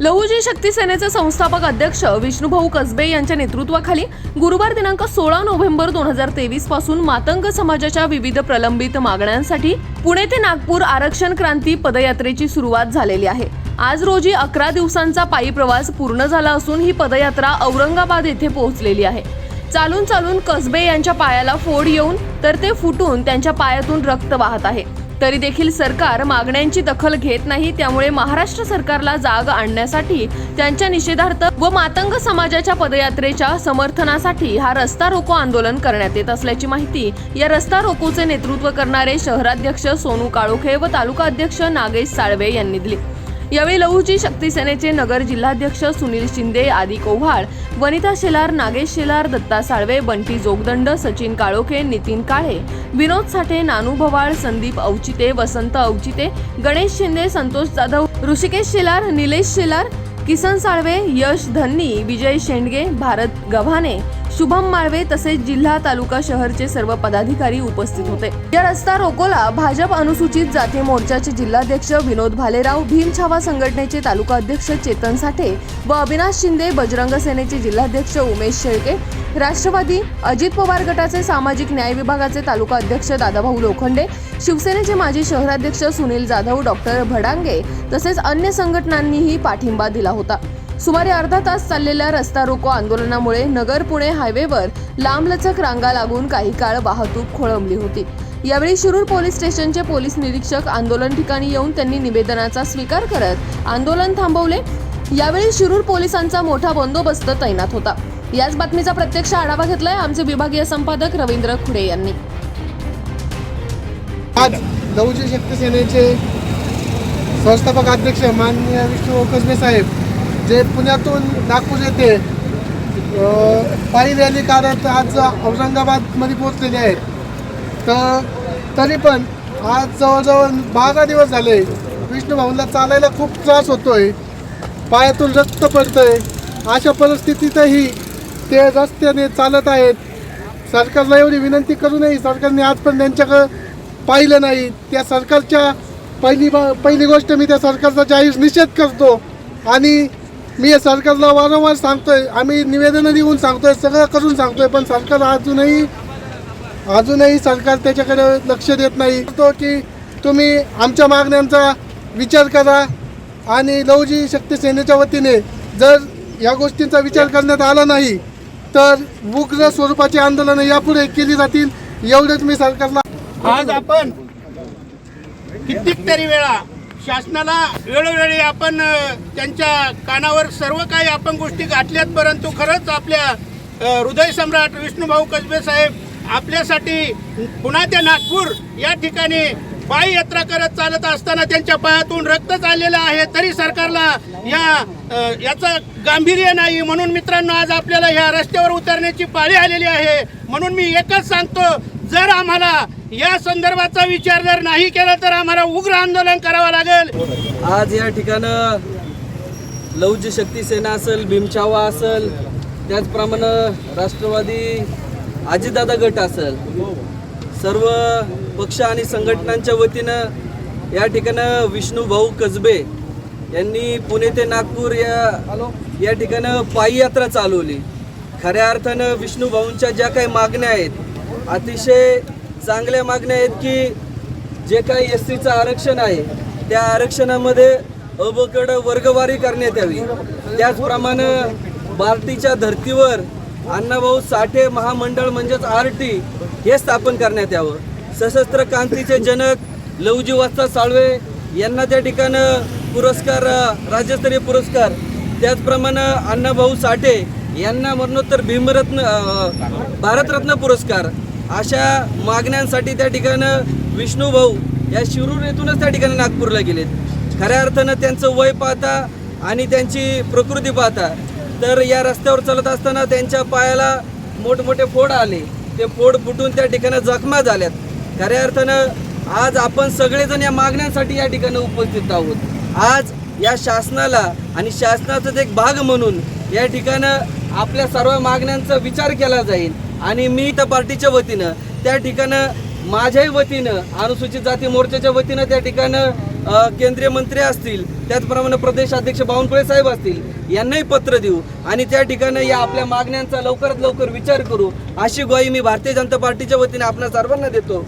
लहुजी शक्ती सेनेचे संस्थापक अध्यक्ष विष्णुभाऊ कसबे यांच्या नेतृत्वाखाली गुरुवार दिनांक सोळा नोव्हेंबर दोन हजार तेवीसपासून मातंग समाजाच्या विविध प्रलंबित मागण्यांसाठी पुणे ते नागपूर आरक्षण क्रांती पदयात्रेची सुरुवात झालेली आहे. आज रोजी अकरा दिवसांचा पायी प्रवास पूर्ण झाला असून ही पदयात्रा औरंगाबाद येथे पोहोचलेली आहे. चालून चालून कसबे यांच्या पायाला फोड येऊन तर ते फुटून त्यांच्या पायातून रक्त वाहत आहे. तरी देखील सरकार मागण्यांची दखल घेत नाही त्यामुळे महाराष्ट्र सरकारला जाग आणण्यासाठी त्यांच्या निषेधार्थ व मातंग समाजाच्या पदयात्रेच्या समर्थनासाठी हा रस्ता रोको आंदोलन करण्यात येत असल्याची माहिती या रस्ता रोकोचे नेतृत्व करणारे शहराध्यक्ष सोनू काळोखे व तालुका अध्यक्ष नागेश साळवे यांनी दिली. यावेळी लहुजी शक्ती सेनेचे नगर जिल्हाध्यक्ष सुनील शिंदे आदी कोव्हाळ वनिता शेलार नागेश शेलार दत्ता साळवे बंटी जोगदंड सचिन काळोखे नितीन काळे विनोद साठे नानू भवाळ संदीप औचिते वसंत औचिते गणेश शिंदे संतोष जाधव ऋषिकेश शेलार निलेश शेलार किसन साळवे यश धन्नी विजय शेंडगे भारत गव्हाणे शुभम माळवे तसेच जिल्हा तालुका शहरचे सर्व पदाधिकारी उपस्थित होते. या रस्ता रोकोला भाजप अनुसूचित जाती मोर्चाचे जिल्हाध्यक्ष विनोद भालेराव भीम छावा संघटनेचे तालुका अध्यक्ष चेतन साठे व अविनाश शिंदे बजरंग सेनेचे जिल्हाध्यक्ष उमेश शेळके राष्ट्रवादी अजित पवार गटाचे सामाजिक न्याय विभागाचे तालुका अध्यक्ष दादाभाऊ लोखंडे शिवसेनेचे माजी शहराध्यक्ष सुनील जाधव डॉक्टर भडांगे तसेच अन्य संघटनांनीही पाठिंबा दिला होता. सुमारे अर्धा तास चाललेल्या रस्ता रोको आंदोलनामुळे नगर पुणे हायवेवर लांबलचक रांगा लागून काही काळ वाहतूक खोळंबली होती. यावेळी शिरूर पोलीस स्टेशनचे पोलीस निरीक्षक आंदोलन ठिकाणी येऊन त्यांनी निवेदनाचा स्वीकार करत आंदोलन थांबवले. यावेळी शिरूर पोलिसांचा मोठा बंदोबस्त तैनात होता. याच बातमीचा प्रत्यक्ष आढावा घेतलाय आमचे विभागीय संपादक रवींद्र खुडे यांनी. आज लहुजी शक्ती सेनेचे संस्थापक अध्यक्ष माननीय विष्णू कसबे साहेब जे पुण्यातून नागपूर येथे पायी रॅली काढत आज औरंगाबादमध्ये पोहोचलेले आहेत. तर तरी पण आज जवळजवळ बारा दिवस झाले विष्णू भाऊंना चालायला खूप त्रास होतोय पायातून रक्त पडतंय. अशा परिस्थितीतही ते रस्त्याने चालत आहेत. सरकारला एवढी विनंती करूनही सरकारने आजपर्यंत त्यांच्याकडं पाहिलं नाही. त्या सरकारच्या पहिली बा- पहिली गोष्ट मी त्या सरकारचा जाहीर निषेध करतो. आणि मी या सरकारला वारंवार सांगतोय. आम्ही निवेदनं देऊन सांगतोय. सगळं करून सांगतोय. पण सरकार अजूनही अजूनही सरकार त्याच्याकडे लक्ष देत नाही. तो की तुम्ही आमच्या मागण्यांचा विचार करा. आणि लवजी शक्ती सेनेच्या वतीने जर या गोष्टींचा विचार करण्यात आला नाही तर उग्र स्वरूपाची आंदोलनं यापुढे केली जातील एवढेच मी सरकारला आज आपण कित्येक तरी वेळा शासनाला वेळोवेळी आपण त्यांच्या कानावर सर्व काही आपण गोष्टी गाठल्यात परंतु खरंच आपल्या हृदय सम्राट विष्णुभाऊ कसबे साहेब आपल्यासाठी पुन्हा ते नागपूर या ठिकाणी पायी यात्रा करत चालत असताना त्यांच्या पायातून रक्त चाललेलं आहे. तरी सरकारला या याचं गांभीर्य नाही. म्हणून मित्रांनो आज आपल्याला ह्या रस्त्यावर उतरण्याची पाळी आलेली आहे. म्हणून मी एकच सांगतो जर आम्हाला या संदर्भाचा विचार जर नाही केला तर आम्हाला उग्र आंदोलन करावं लागेल. आज या ठिकाणं लौज शक्ती सेना असेल भीमछावा असेल त्याचप्रमाणे राष्ट्रवादी अजितदादा गट असेल सर्व पक्ष आणि संघटनांच्या वतीनं या ठिकाणं विष्णू भाऊ कसबे यांनी पुणे ते नागपूर या या ठिकाणं पायी यात्रा चालवली. खऱ्या अर्थानं विष्णू भाऊंच्या ज्या काही मागण्या आहेत अतिशय चांगल्या मागण्या आहेत की जे काही एस सीचं आरक्षण आहे त्या आरक्षणामध्ये अबकड वर्गवारी करण्यात यावी. त्याचप्रमाणे बार्टीच्या धर्तीवर अण्णाभाऊ साठे महामंडळ म्हणजेच आर टी हे स्थापन करण्यात यावं. सशस्त्र क्रांतीचे जनक लवजी वास्ता साळवे यांना त्या ठिकाणं पुरस्कार राज्यस्तरीय पुरस्कार. त्याचप्रमाणे अण्णाभाऊ साठे यांना मरणोत्तर भीमरत्न भारतरत्न पुरस्कार. अशा मागण्यांसाठी त्या ठिकाणं विष्णू भाऊ या शिरूर येथूनच त्या ठिकाणी नागपूरला गेलेत. खऱ्या अर्थानं त्यांचं वय पाहता आणि त्यांची प्रकृती पाहता तर या रस्त्यावर चालत असताना त्यांच्या पायाला मोठमोठे फोड आले. ते फोड फुटून त्या ठिकाणी जखमा झाल्यात. खऱ्या अर्थानं आज आपण सगळेजण या मागण्यांसाठी या ठिकाणी उपस्थित आहोत. आज या शासनाला आणि शासनाचाच एक भाग म्हणून या ठिकाणं आपल्या सर्व मागण्यांचा विचार केला जाईल. आणि मी त्या पार्टीच्या वतीनं त्या ठिकाणं माझ्याही वतीनं अनुसूचित जाती मोर्चाच्या वतीनं त्या ठिकाणं केंद्रीय मंत्री असतील त्याचप्रमाणे प्रदेश अध्यक्ष बावनकुळे साहेब असतील यांनाही पत्र देऊ आणि त्या ठिकाणी या आपल्या मागण्यांचा लवकरात लवकर विचार करू अशी ग्वाही मी भारतीय जनता पार्टीच्या वतीने आपल्या सर्वांना देतो.